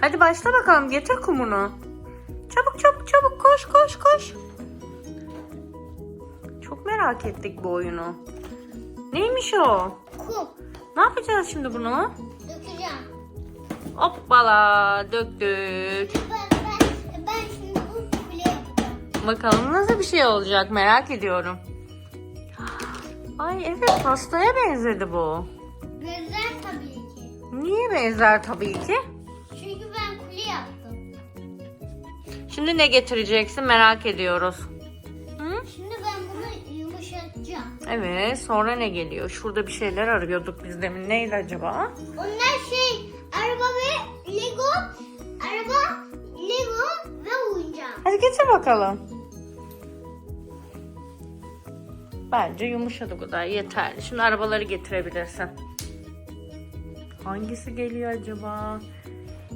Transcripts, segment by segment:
Hadi başla bakalım getir kumunu. Çabuk çabuk çabuk koş koş koş. Çok merak ettik bu oyunu. Neymiş o? Kum. Ne yapacağız şimdi bunu? Dökeceğim. Hoppala döktük. Ben, ben, ben şimdi bu kule yapacağım. Bakalım nasıl bir şey olacak merak ediyorum. Ay evet pastaya benzedi bu. Benzer tabii ki. Niye benzer tabii ki? Şimdi ne getireceksin merak ediyoruz. Hı? Şimdi ben bunu yumuşatacağım. Evet sonra ne geliyor? Şurada bir şeyler arıyorduk biz demin. Neydi acaba? Onlar şey araba ve Lego, araba, Lego ve oyuncak. Hadi getir bakalım. Bence yumuşadı bu kadar yeterli. Şimdi arabaları getirebilirsin. Hangisi geliyor acaba?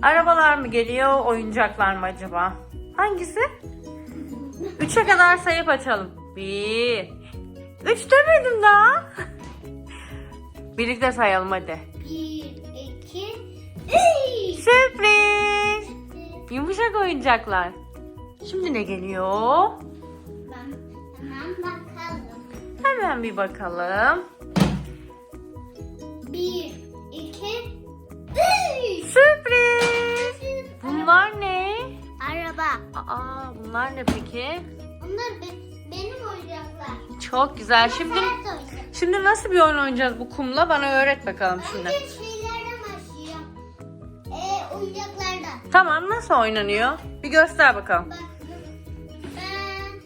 Arabalar mı geliyor, oyuncaklar mı acaba? Hangisi? Üçe kadar sayıp açalım. Bir. Üç demedim daha. Birlikte sayalım hadi. Bir, iki, üç. Sürpriz. Yumuşak oyuncaklar. Şimdi ne geliyor? Ben hemen bakalım. Hemen bir bakalım. Bir, iki, üç. Sürpriz. Bunlar ne? Aa, bunlar ne peki? Bunlar be- benim oyuncaklar. Çok güzel. Şimdi Sert oyuncak. şimdi nasıl bir oyun oynayacağız bu kumla? Bana öğret bakalım şimdi. Önce şeylerden başlayacağım. Ee, oyuncaklardan. Tamam, nasıl oynanıyor? Bir göster bakalım. Bak ben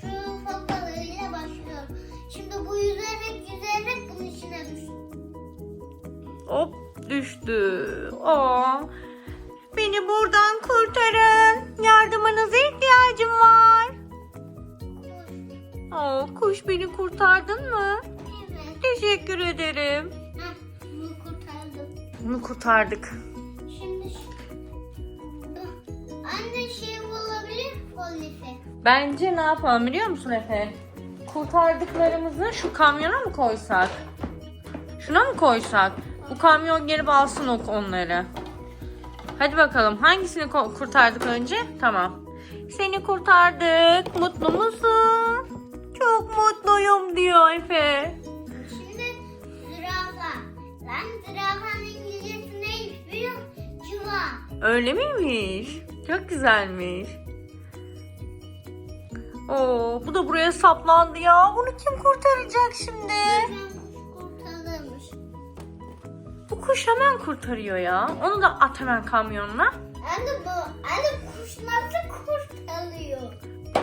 şu fokalarıyla başlıyorum. Şimdi bu yüzerek yüzerek bunun içine düştüm. Hop düştü. Aa, beni buradan kurtarın. Yardımınıza ihtiyacım var. Aa, kuş beni kurtardın mı? Evet. Teşekkür ederim. Heh, bunu kurtardım. Bunu kurtardık. Şimdi şu- Anne şey olabilir polife. Bence ne yapalım biliyor musun Efe? Kurtardıklarımızı şu kamyona mı koysak? Şuna mı koysak? Bu kamyon gelip alsın onları. Hadi bakalım hangisini kurtardık önce? Tamam. Seni kurtardık. Mutlu musun? Çok mutluyum diyor Efe. Şimdi zürafa. Lan zürafanın İngilizcesi neymiş biliyor? Cıva. Öyle miymiş? Çok güzelmiş. Oo, bu da buraya saplandı ya. Bunu kim kurtaracak şimdi? Kurtarılmış. Kuş hemen kurtarıyor ya. Onu da at hemen kamyonuna. Anne bu, anne kuş nasıl kurtarılıyor?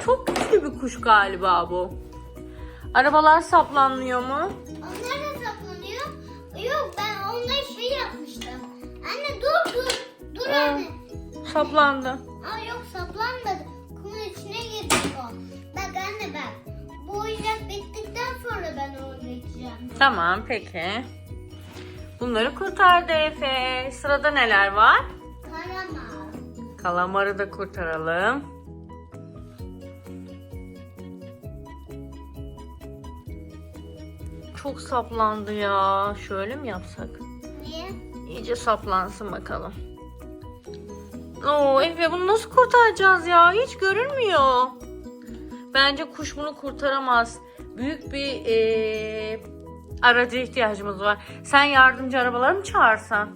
Çok güçlü bir kuş galiba bu. Arabalar saplanmıyor mu? Onlar da saplanıyor. Yok ben onları şey yapmıştım. Anne dur dur. Dur Ee. anne. Saplandı. Aa yok saplanmadı. Kumun içine girdi o. Bak anne bak. Bu oyuncak bittikten sonra ben onu geçeceğim. Tamam peki. Bunları kurtardı Efe. Sırada neler var? Karamar. Kalamarı da kurtaralım. Çok saplandı ya. Şöyle mi yapsak? Niye? İyice saplansın bakalım. Oo Efe bunu nasıl kurtaracağız ya? Hiç görünmüyor. Bence kuş bunu kurtaramaz. Büyük bir eee araca ihtiyacımız var. Sen yardımcı arabaları mı çağırsan?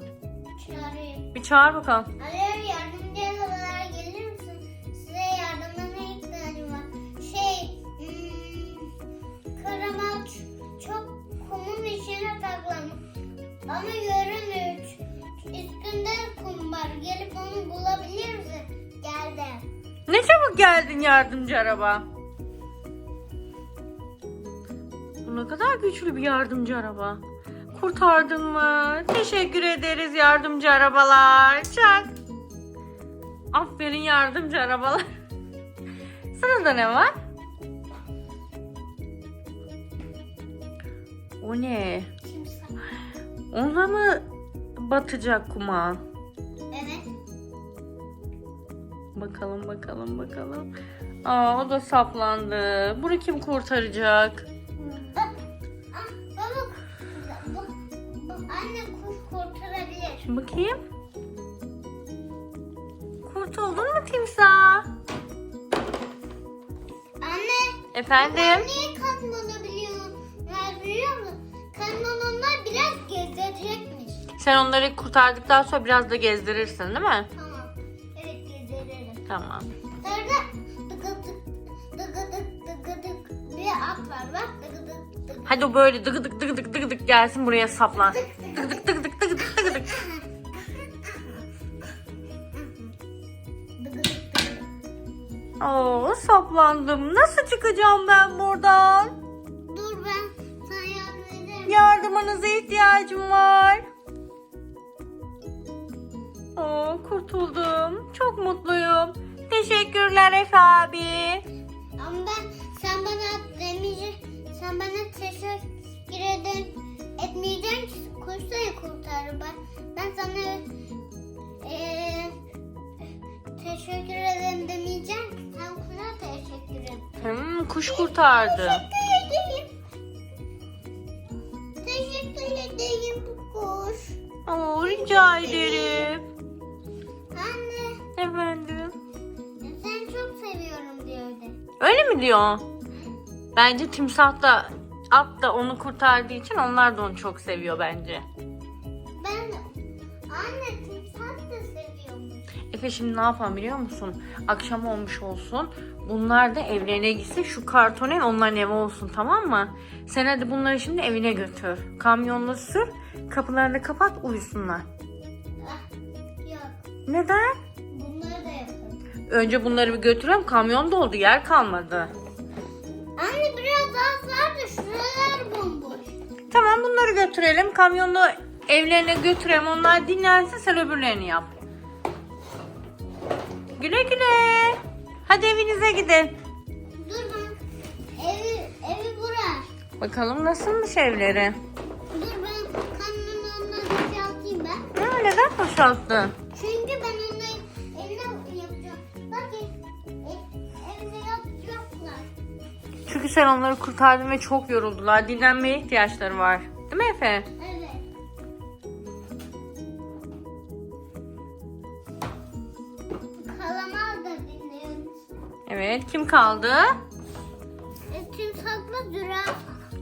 Çağırayım. Bir çağır bakalım. Alo yardımcı olarak gelir misin? Size yardımına ihtiyacım var. Şey, hmm, karamel ç- çok kumun içine saklanmış. Ama görünmüyor. Üstünde kum var. Gelip onu bulabilir misin? Geldim. Ne çabuk geldin yardımcı araba. Bu ne kadar güçlü bir yardımcı araba. Kurtardın mı? Teşekkür ederiz yardımcı arabalar. Çak. Aferin yardımcı arabalar. Sırada ne var? O ne? Kimse. Ona mı batacak kuma? Evet. Bakalım bakalım bakalım. Aa o da saplandı. Bunu kim kurtaracak? Bakayım. Kurtuldun mu timsah? Anne. Efendim? Niye katlanabiliyorlar biliyor musun? Katlananlar biraz gezdirecekmiş. Sen onları kurtardıktan sonra biraz da gezdirirsin değil mi? Tamam. Evet gezdiririm. Tamam. Sonra dıgı dık dıgı dık dıgı dık bir at var bak dıgı dık dık. Hadi o böyle dıgı dık dıgı dık dıgı dık gelsin buraya saplan. Dıgı Oo saplandım. Nasıl çıkacağım ben buradan? Dur ben sana yardım ederim. Yardımınıza ihtiyacım var. Oo kurtuldum. Çok mutluyum. Teşekkürler Efe abi. Ama ben sen bana demeyeceksin. Sen bana teşekkür eden etmeyeceksin ki kursayı kurtar. Ben, ben sana eee teşekkür ederim Hmm, kuş kurtardı. Teşekkür ederim. Kuş. Oo rica ederim. Anne Efendim. seni çok seviyorum diyordu. Öyle mi diyor? Bence timsah da at da onu kurtardığı için onlar da onu çok seviyor bence. Ben anne timsah da seviyorum. Efe şimdi ne yapalım biliyor musun? Akşam olmuş olsun. Bunlar da evlerine gitsin. Şu kartonen onların evi olsun tamam mı? Sen hadi bunları şimdi evine götür. Kamyonla sür. Kapılarını kapat uyusunlar. Ah, yok Neden? bunları da yapın. Önce bunları bir götürelim. Kamyon doldu yer kalmadı. Anne biraz daha sar da şuralar bomboş. Tamam bunları götürelim. Kamyonla evlerine götürelim. Onlar dinlensin sen öbürlerini yap. Güle güle. Hadi evinize gidin. Dur ben evi, evi bura. Bakalım nasılmış evleri. Dur ben kanını onları boşaltayım ben. Ha, neden boşalttın? Çünkü ben onları evine yapacağım. Bak e, e, evine yapacaklar. Çünkü sen onları kurtardın ve çok yoruldular. Dinlenmeye ihtiyaçları var. Değil mi Efe? Evet. Kim kaldı? E, timsahla zürafa.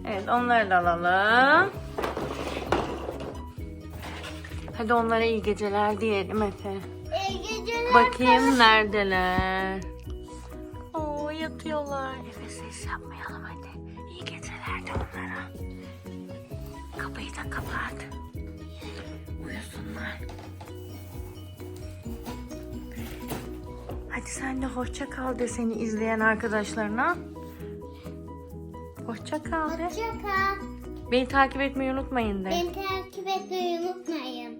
Evet onları da alalım. Hadi onlara iyi geceler diyelim Efe. İyi geceler. Bakayım neredeler. Oo yatıyorlar. Efe ses yapmayalım hadi. İyi geceler de onlara. Kapıyı da kapat. Uyusunlar. Hadi sen de hoşça kal de seni izleyen arkadaşlarına. Hoşça kal de. Hoşça kal. Beni takip etmeyi unutmayın de. Beni takip etmeyi unutmayın.